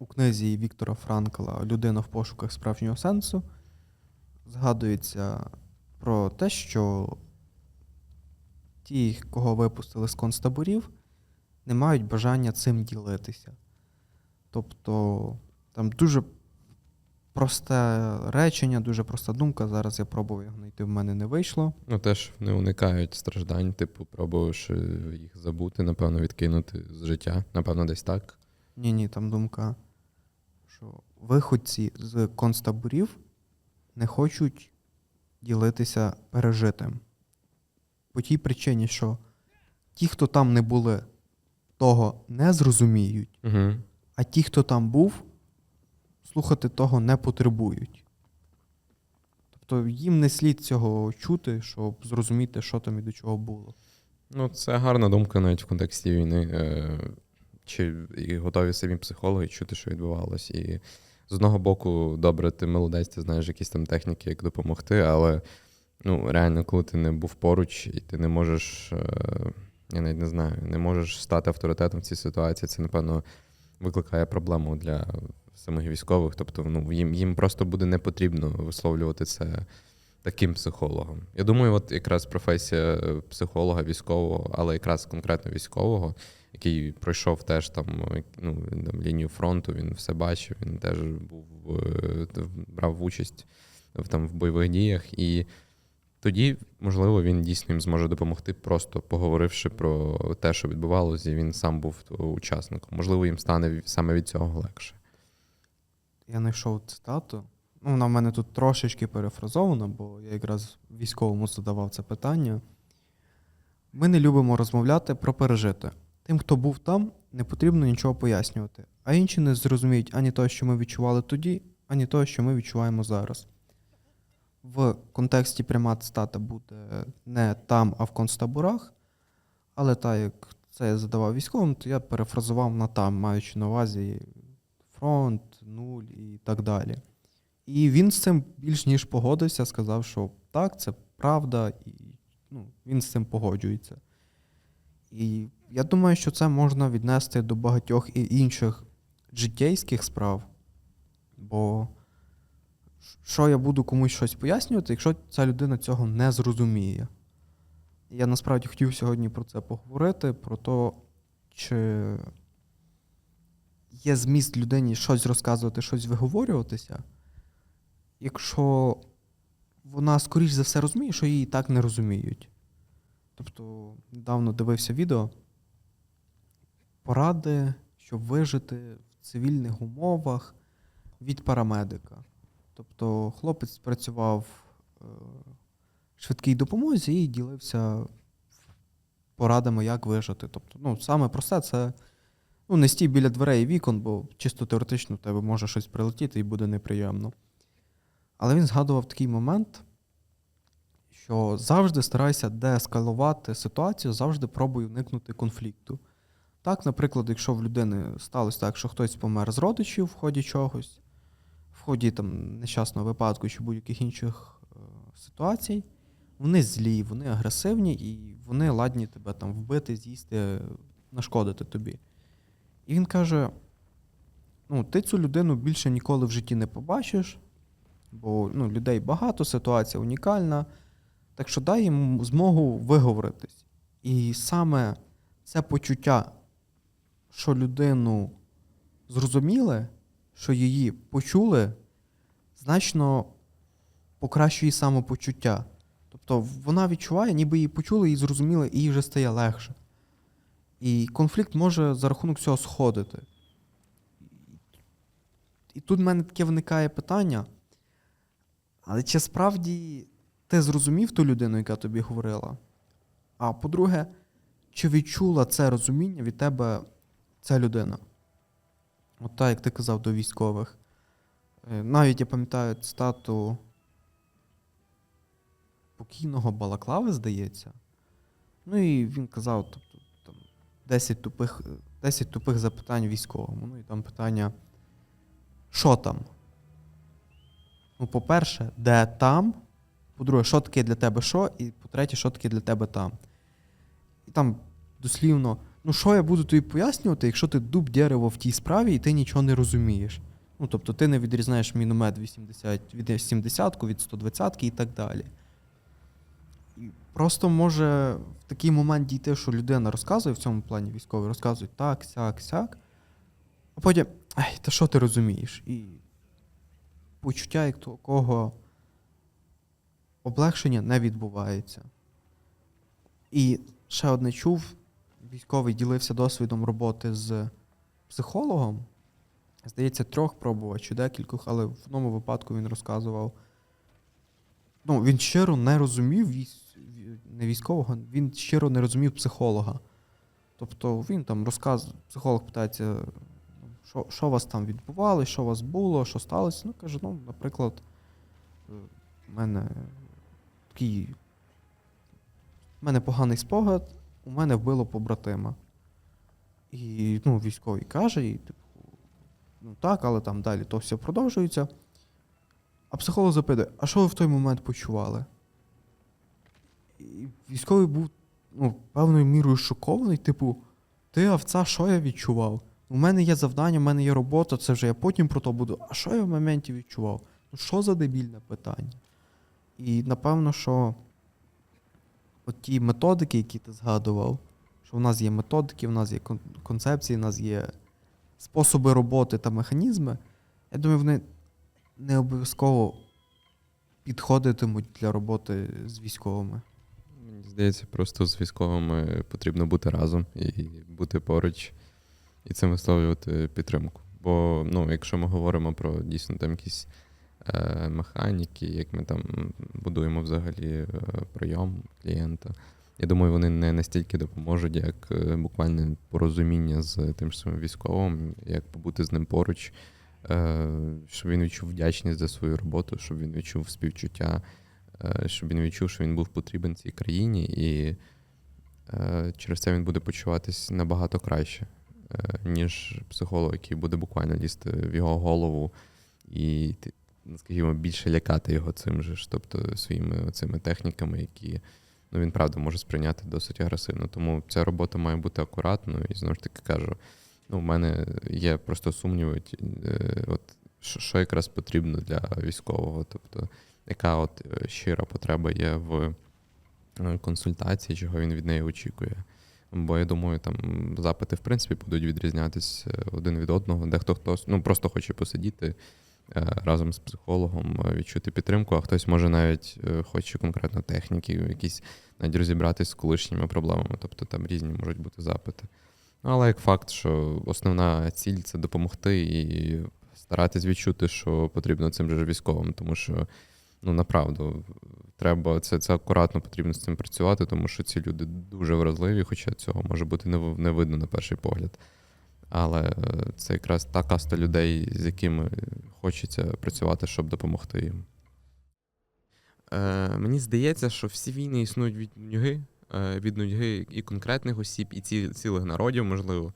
у книзі Віктора Франкла Людина в пошуках справжнього сенсу згадується про те, що ті, кого випустили з концтаборів, не мають бажання цим ділитися. Тобто там дуже просте речення, дуже проста думка. Зараз я пробував його знайти, в мене не вийшло. Ну, теж не уникають страждань, типу, пробуєш е, їх забути, напевно, відкинути з життя. Напевно, десь так. Ні, ні, там думка, що виходці з концтаборів не хочуть ділитися пережитим. По тій причині, що ті, хто там не були, того не зрозуміють, Угу. а ті, хто там був, слухати того не потребують. Тобто їм не слід цього чути, щоб зрозуміти, що там і до чого було. Ну, це гарна думка навіть в контексті війни. Чи і готові самі психологи чути, що відбувалось. І з одного боку, добре, ти молодець, ти знаєш якісь там техніки, як допомогти, але ну, реально, коли ти не був поруч, і ти не можеш, е, я навіть не знаю, не можеш стати авторитетом в цій ситуації, це, напевно, викликає проблему для самих військових. Тобто, ну, їм, їм просто буде не потрібно висловлювати це таким психологом. Я думаю, от якраз професія психолога військового, але якраз конкретно військового, який пройшов теж там, ну, там лінію фронту, він все бачив, він теж був е, брав участь в там в бойових діях. І тоді, можливо, він дійсно їм зможе допомогти, просто поговоривши про те, що відбувалося, і він сам був учасником. Можливо, їм стане саме від цього легше. Я знайшов цитату. Ну, вона в мене тут трошечки перефразована, бо я якраз військовому задавав це питання. Ми не любимо розмовляти про пережите. Тим, хто був там, не потрібно нічого пояснювати, а інші не зрозуміють ані того, що ми відчували тоді, ані того, що ми відчуваємо зараз. В контексті пряма цитата буде не там, а в концтаборах, але так як це я задавав військовим, то я перефразував на там, маючи на увазі фронт, нуль і так далі. І він з цим більш ніж погодився, сказав, що так, це правда, і ну, він з цим погоджується. І я думаю, що це можна віднести до багатьох і інших життєйських справ. Бо що я буду комусь щось пояснювати, якщо ця людина цього не зрозуміє? Я насправді хотів сьогодні про це поговорити, про те, чи є зміст людині щось розказувати, щось виговорюватися, якщо вона, скоріш за все, розуміє, що її і так не розуміють. Тобто, недавно дивився відео поради, щоб вижити в цивільних умовах від парамедика. Тобто, хлопець працював е, в швидкій допомозі і ділився порадами, як вижити. Тобто, ну, саме просте це ну, не стій біля дверей і вікон, бо чисто теоретично в тебе може щось прилетіти і буде неприємно. Але він згадував такий момент, що завжди старайся деескалувати ситуацію, завжди пробуй уникнути конфлікту. Так, наприклад, якщо в людини сталося так, що хтось помер з родичів в ході чогось, в ході там, нещасного випадку чи будь-яких інших е, ситуацій, вони злі, вони агресивні і вони ладні тебе там вбити, з'їсти, нашкодити тобі. І він каже: ну, ти цю людину більше ніколи в житті не побачиш, бо ну, людей багато, ситуація унікальна. Так що дай їм змогу виговоритись. І саме це почуття, що людину зрозуміли, що її почули, значно покращує самопочуття. Тобто вона відчуває, ніби її почули і зрозуміли, і їй вже стає легше. І конфлікт може за рахунок цього сходити. І тут в мене таке виникає питання. Але чи справді ти зрозумів ту людину, яка тобі говорила? А по-друге, чи відчула це розуміння від тебе ця людина? От так, як ти казав до військових. Е, Навіть я пам'ятаю цитату покійного Балаклави, здається. Ну і він казав, тобто, там 10 тупих, 10 тупих запитань військовому. Ну і там питання: що там? Ну, по-перше, де там? По-друге, що таке для тебе що? І по-третє, що таке для тебе там? І там дослівно Ну, що я буду тобі пояснювати, якщо ти дуб дерево в тій справі і ти нічого не розумієш. Ну, тобто ти не відрізнаєш міномет 80, від 70 від 120 і так далі. І просто може в такий момент дійти, що людина розказує в цьому плані військовий, розказує так, сяк, сяк. А потім, ай, та що ти розумієш? І почуття як такого облегшення не відбувається. І ще одне чув, військовий ділився досвідом роботи з психологом. Здається, трьох пробував чи декількох, але в одному випадку він розказував. Ну, він щиро не розумів військ... не військового, він щиро не розумів психолога. Тобто він там розказує, психолог питається, що, що у вас там відбувалося, що у вас було, що сталося. Ну, каже, ну, наприклад, е, в мене такий. У мене поганий спогад, у мене вбило побратима. І ну, військовий каже, і, типу, ну так, але там далі то все продовжується. А психолог запитує, а що ви в той момент почували? І військовий був ну, певною мірою шокований, типу, ти овца, що я відчував? У мене є завдання, у мене є робота, це вже я потім про то буду. А що я в моменті відчував? Ну що за дебільне питання? І напевно, що от ті методики, які ти згадував, що в нас є методики, в нас є концепції, в нас є способи роботи та механізми, я думаю, вони не обов'язково підходитимуть для роботи з військовими. Мені здається, просто з військовими потрібно бути разом і бути поруч, і цим висловлювати підтримку. Бо, ну, якщо ми говоримо про дійсно там якісь механіки, як ми там будуємо взагалі е, прийом клієнта, я думаю, вони не настільки допоможуть, як е, буквальне порозуміння з тим самим військовим, як побути з ним поруч, е, щоб він відчув вдячність за свою роботу, щоб він відчув співчуття, е, щоб він відчув, що він був потрібен цій країні, і е, через це він буде почуватись набагато краще, е, ніж психолог, який буде буквально лізти в його голову і, скажімо, більше лякати його цим же ж, тобто своїми цими техніками, які ну, він правда може сприйняти досить агресивно. Тому ця робота має бути акуратною, і знову ж таки кажу, ну, в мене є просто сумніви, е, от, що, якраз потрібно для військового, тобто яка от е, щира потреба є в е, консультації, чого він від неї очікує. Бо я думаю, там запити, в принципі, будуть відрізнятись е, один від одного. Дехто хтось ну, просто хоче посидіти разом з психологом, е, відчути підтримку, а хтось може навіть е, хоче конкретно техніки, якісь навіть розібратись з колишніми проблемами. Тобто там різні можуть бути запити. Ну, Але як факт, що основна ціль це допомогти і старатись відчути, що потрібно цим же військовим, тому що ну направду треба це, це акуратно потрібно з цим працювати, тому що ці люди дуже вразливі, хоча цього може бути не видно на перший погляд. Але е, це якраз та каста людей, з якими хочеться працювати, щоб допомогти їм. Е, мені здається, що всі війни існують від нудьги, е, від нудьги і конкретних осіб, і ці, цілих народів, можливо.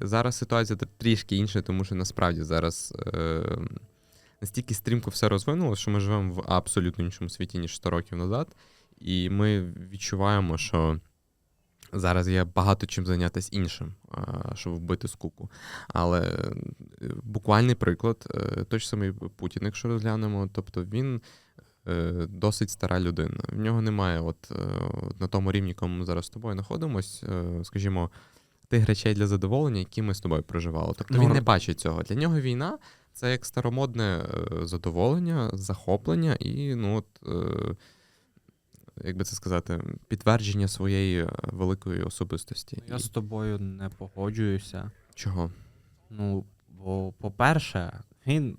Зараз ситуація трішки інша, тому що насправді зараз е, настільки стрімко все розвинулося, що ми живемо в абсолютно іншому світі, ніж 100 років назад. І ми відчуваємо, що зараз є багато чим зайнятися іншим, щоб вбити скуку. Але е, буквальний приклад, е, той ж самий Путін, якщо розглянемо, тобто він е, досить стара людина. В нього немає, от на тому рівні, якому ми зараз з тобою знаходимось, скажімо, тих речей для задоволення, які ми з тобою проживали. Тобто він Ну, не бачить цього. Для нього війна це як старомодне задоволення, захоплення і, ну от. Як би це сказати, підтвердження своєї е, великої особистості. Я з тобою не погоджуюся. Чого? Ну, бо, по-перше, він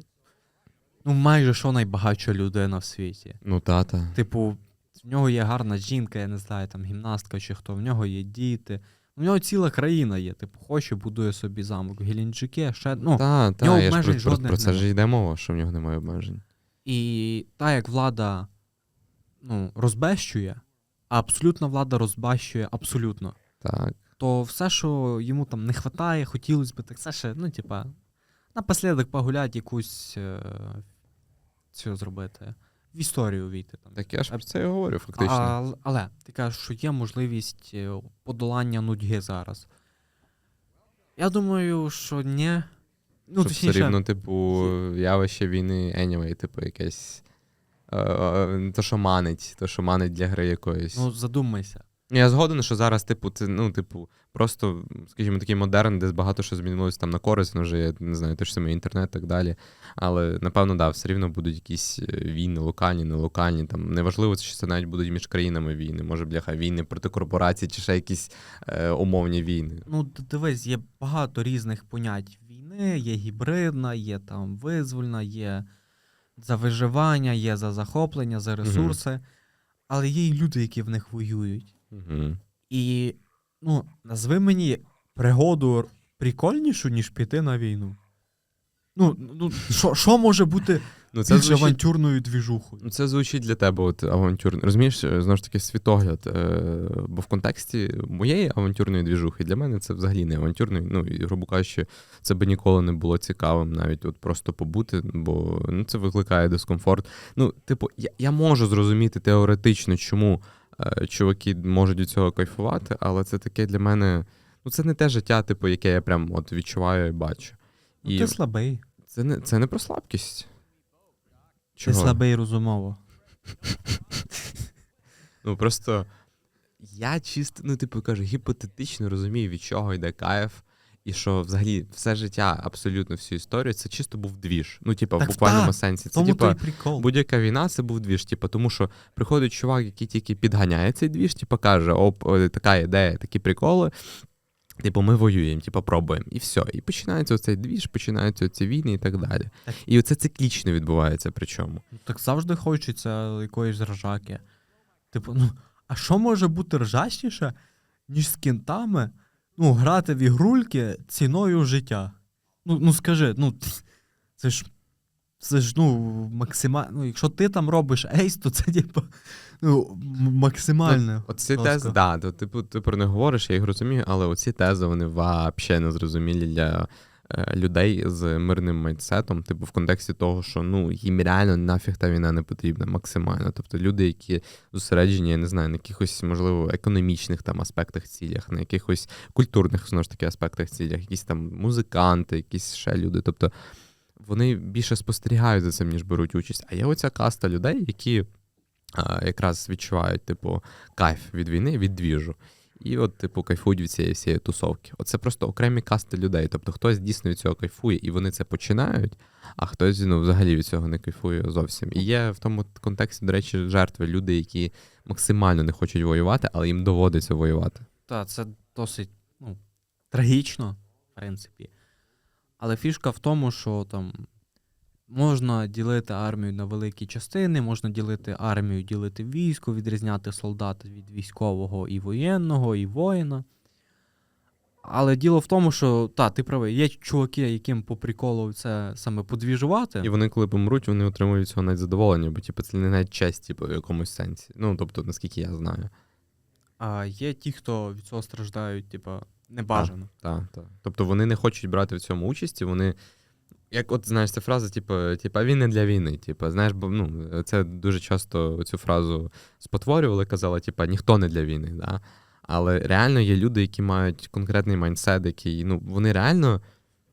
ну, майже що найбагатша людина в світі. Ну, тата. Типу, в нього є гарна жінка, я не знаю, там гімнастка чи хто, в нього є діти. У нього ціла країна є. Типу, хоче, будує собі замок в Геленджике, ще. Ну, та, в та, нього я ж про, обмежень про, про це ж йде мова, що в нього немає обмежень. І та як влада ну, розбещує, а абсолютна влада розбащує абсолютно. Так. то все, що йому там не вистачає, хотілося б, так це ще, ну, типа, напослідок погулять якусь е, цю зробити, в історію війти. Там. Так я ж про це і говорю, фактично. А, але ти кажеш, що є можливість е, подолання нудьги зараз. Я думаю, що ні. Ну, Щоб все рівно, типу, явище війни anyway, типу, якесь. Е, е, То, що манить, то, що манить для гри якоїсь. ну задумайся. Я згоден, що зараз, типу, це, ну, типу, просто, скажімо, такий модерн, де багато що змінилось там на користь, ну, вже є, не знаю, те ж саме інтернет і так далі. Але, напевно, да, все рівно будуть якісь е, війни, локальні, не локальні. Там неважливо, чи це навіть будуть між країнами війни, може, бляха, війни проти корпорацій, чи ще якісь е, умовні війни. Ну, дивись, є багато різних понять війни, є гібридна, є там визвольна, є за виживання, є за захоплення, за ресурси. Але є й люди, які в них воюють. Угу. І ну, назви мені пригоду прикольнішу, ніж піти на війну. Ну, ну що, що може бути Ну, це більш звучить, авантюрною двіжухою? ну, це звучить для тебе от, авантюрно. Розумієш, е, знову ж таки, світогляд. Е, бо в контексті моєї авантюрної двіжухи для мене це взагалі не авантюрний. Ну, і, грубо кажучи, це би ніколи не було цікавим навіть от просто побути, бо ну, це викликає дискомфорт. Ну, типу, я, я можу зрозуміти теоретично, чому е, чуваки можуть від цього кайфувати, але це таке для мене. Ну, це не те життя, типу, яке я прям от відчуваю і бачу. Ну, І ти слабий. це не, це не про слабкість. Ти слабий розумово. Ну просто я чисто, ну, типу, кажу, гіпотетично розумію, від чого йде кайф, і що взагалі все життя, абсолютно всю історію, це чисто був двіж. Ну, типу, в буквальному так, сенсі. Це типу, прикол. будь-яка війна це був двіж. Типу, тому що приходить чувак, який тільки підганяє цей двіж, типу, каже: оп, така ідея, такі приколи. Типу, ми воюємо, типу, пробуємо. І все. І починається оцей двіж, починаються ці війни і так далі. Так. І оце циклічно відбувається причому. Так завжди хочеться якоїсь ржаки. Типу, ну, а що може бути ржачніше, ніж з кінтами ну, грати в ігрульки ціною життя? Ну, ну скажи, ну це ж. Це ж ну, максимально. Ну, якщо ти там робиш ейс, то це типу, ну, максимально. Оці тези, да, то, типу, ти про них говориш, я їх розумію, але оці тези вони взагалі не зрозумілі для е, людей з мирним майндсетом, типу, в контексті того, що ну їм реально нафіг та війна не потрібна максимально. Тобто люди, які зосереджені, я не знаю, на якихось, можливо, економічних там аспектах цілях, на якихось культурних знову ж таки аспектах цілях, якісь там музиканти, якісь ще люди. Тобто вони більше спостерігають за цим, ніж беруть участь. А є оця каста людей, які якраз відчувають, типу, кайф від війни, від двіжу. І от, типу, кайфують від цієї всієї тусовки. Оце просто окремі касти людей. Тобто хтось дійсно від цього кайфує, і вони це починають, а хтось ну, взагалі від цього не кайфує зовсім. І є в тому контексті, до речі, жертви, люди, які максимально не хочуть воювати, але їм доводиться воювати. Так, це досить ну, трагічно, в принципі. Але фішка в тому, що там можна ділити армію на великі частини, можна ділити армію, ділити військо, відрізняти солдата від військового і воєнного, і воїна. Але діло в тому, що та, ти правий, є чуваки, яким по приколу це саме подвіжувати. І вони, коли помруть, вони отримують цього навіть задоволення, бо типу, це не навіть честь, типу, в якомусь сенсі. Ну, тобто, наскільки я знаю. А є ті, хто від цього страждають, типа, небажано. Так, так. Тобто вони не хочуть брати в цьому участі, вони. Як от знаєш, ця фраза, типу, типу, він не для війни. Типу, знаєш, бо ну, це дуже часто цю фразу спотворювали, казали, типу, ніхто не для війни. Да? Але реально є люди, які мають конкретний майндсет, який, ну, вони реально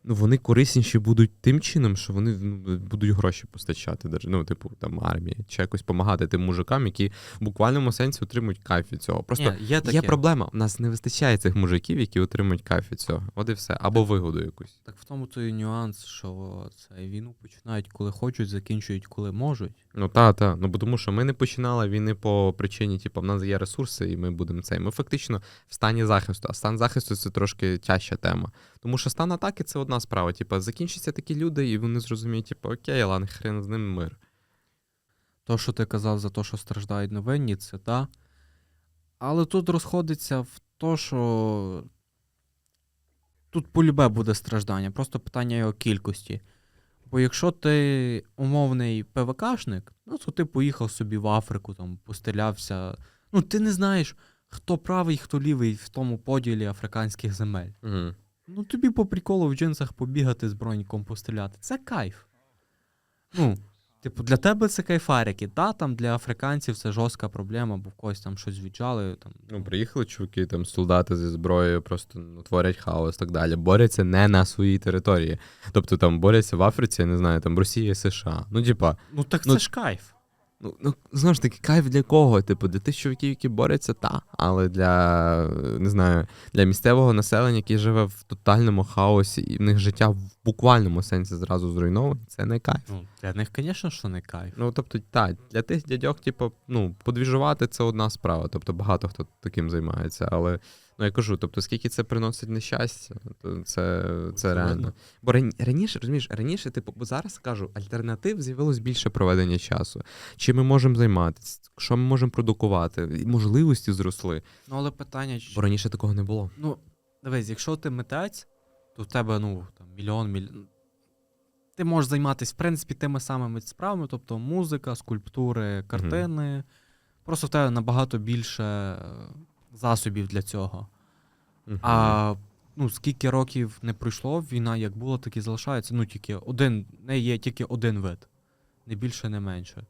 ну, вони корисніші будуть тим чином, що вони ну, будуть гроші постачати, даже, ну, типу, там, армії, чи якось допомагати тим мужикам, які в буквальному сенсі отримують кайф від цього. Просто Ні, є. Є проблема. У нас не вистачає цих мужиків, які отримують кайф від цього. От і все. Або вигоду якусь. Так в тому то і нюанс, що це війну починають коли хочуть, закінчують коли можуть. Ну та, та. Ну бо тому що ми не починали війни по причині, типу, в нас є ресурси, і ми будемо цей. Ми фактично в стані захисту. А стан захисту це трошки тяжча тема. Тому що стан атаки це одна справа. Типу, закінчаться такі люди, і вони зрозуміють, типу, окей, ладно, хрен з ним мир. То, що ти казав за те, що страждають невинні, це та. Але тут розходиться в то, що тут полюбе буде страждання, просто питання його кількості. Бо якщо ти умовний ПВКшник, ну то ти поїхав собі в Африку, там пострілявся. Ну, ти не знаєш, хто правий, хто лівий в тому поділі африканських земель. Угу. Ну, тобі по приколу в джинсах побігати з броніком постріляти. Це кайф. Ну, Типу, для тебе це кайфарики, та там для африканців це жорстка проблема, бо в когось там щось віджали. Там, Ну, приїхали чуваки, там солдати зі зброєю, просто ну, творять хаос і так далі. Борються не на своїй території. Тобто там борються в Африці, я не знаю, там Росія, США. Ну, типа, ну так Ну, це ж кайф. Ну, ну знову ж таки, кайф для кого? Типу, для тих чуваків, які борються, та. Але для не знаю, для місцевого населення, яке живе в тотальному хаосі, і в них життя в буквальному сенсі зразу зруйноване, це не кайф. Ну, для них, звісно, що не кайф. Ну, тобто, так, для тих дядьок, типу, ну, подвіжувати це одна справа. Тобто багато хто таким займається. Але ну я кажу, тобто, скільки це приносить нещастя, то це, це реально. Бо раніше, розумієш, раніше, типу, бо зараз кажу, альтернатив з'явилось більше проведення часу. Чим ми можемо займатися, що ми можемо продукувати, можливості зросли. Ну, але питання, чи- Бо раніше такого не було. Ну, дивись, якщо ти митець, то в тебе, ну, там, мільйон, мільйон. Ти можеш займатися, в принципі, тими самими справами, тобто музика, скульптури, картини. Просто в тебе набагато більше засобів для цього. Мгм. А ну, скільки років не пройшло, війна як була, так і залишається. Ну, тільки один, не є тільки один вид. Не більше, не менше.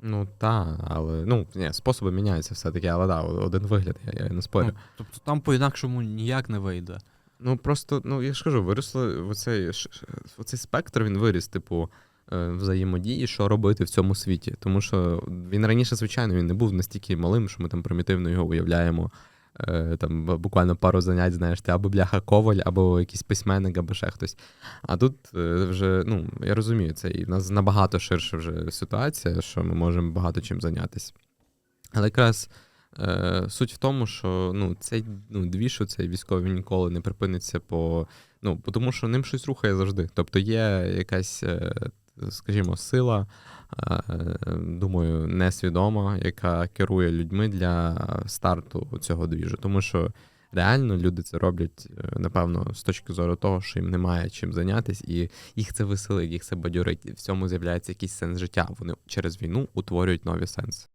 Ну так, але ну ні, способи міняються все-таки, але да, один вигляд, я, я не спорю. Ну, тобто там по-інакшому ніяк не вийде. Ну просто, ну я ж кажу, виросли оцей, оцей спектр, він виріс, типу, взаємодії, що робити в цьому світі. Тому що він раніше, звичайно, він не був настільки малим, що ми там примітивно його уявляємо. Е, Там буквально пару занять, знаєш, ти або бляха коваль, або якийсь письменник, або ще хтось. А тут е, вже, ну, я розумію, це і нас набагато ширша вже ситуація, що ми можемо багато чим зайнятися. Але якраз е, суть в тому, що ну, цей ну, двіж, цей військовий ніколи не припиниться по. Ну, тому що ним щось рухає завжди. Тобто є якась, е, скажімо, сила, е, думаю, несвідома, яка керує людьми для старту цього двіжу. Тому що реально люди це роблять, е, напевно, з точки зору того, що їм немає чим зайнятися, і їх це веселить, їх це бадьорить. В цьому з'являється якийсь сенс життя. Вони через війну утворюють нові сенси.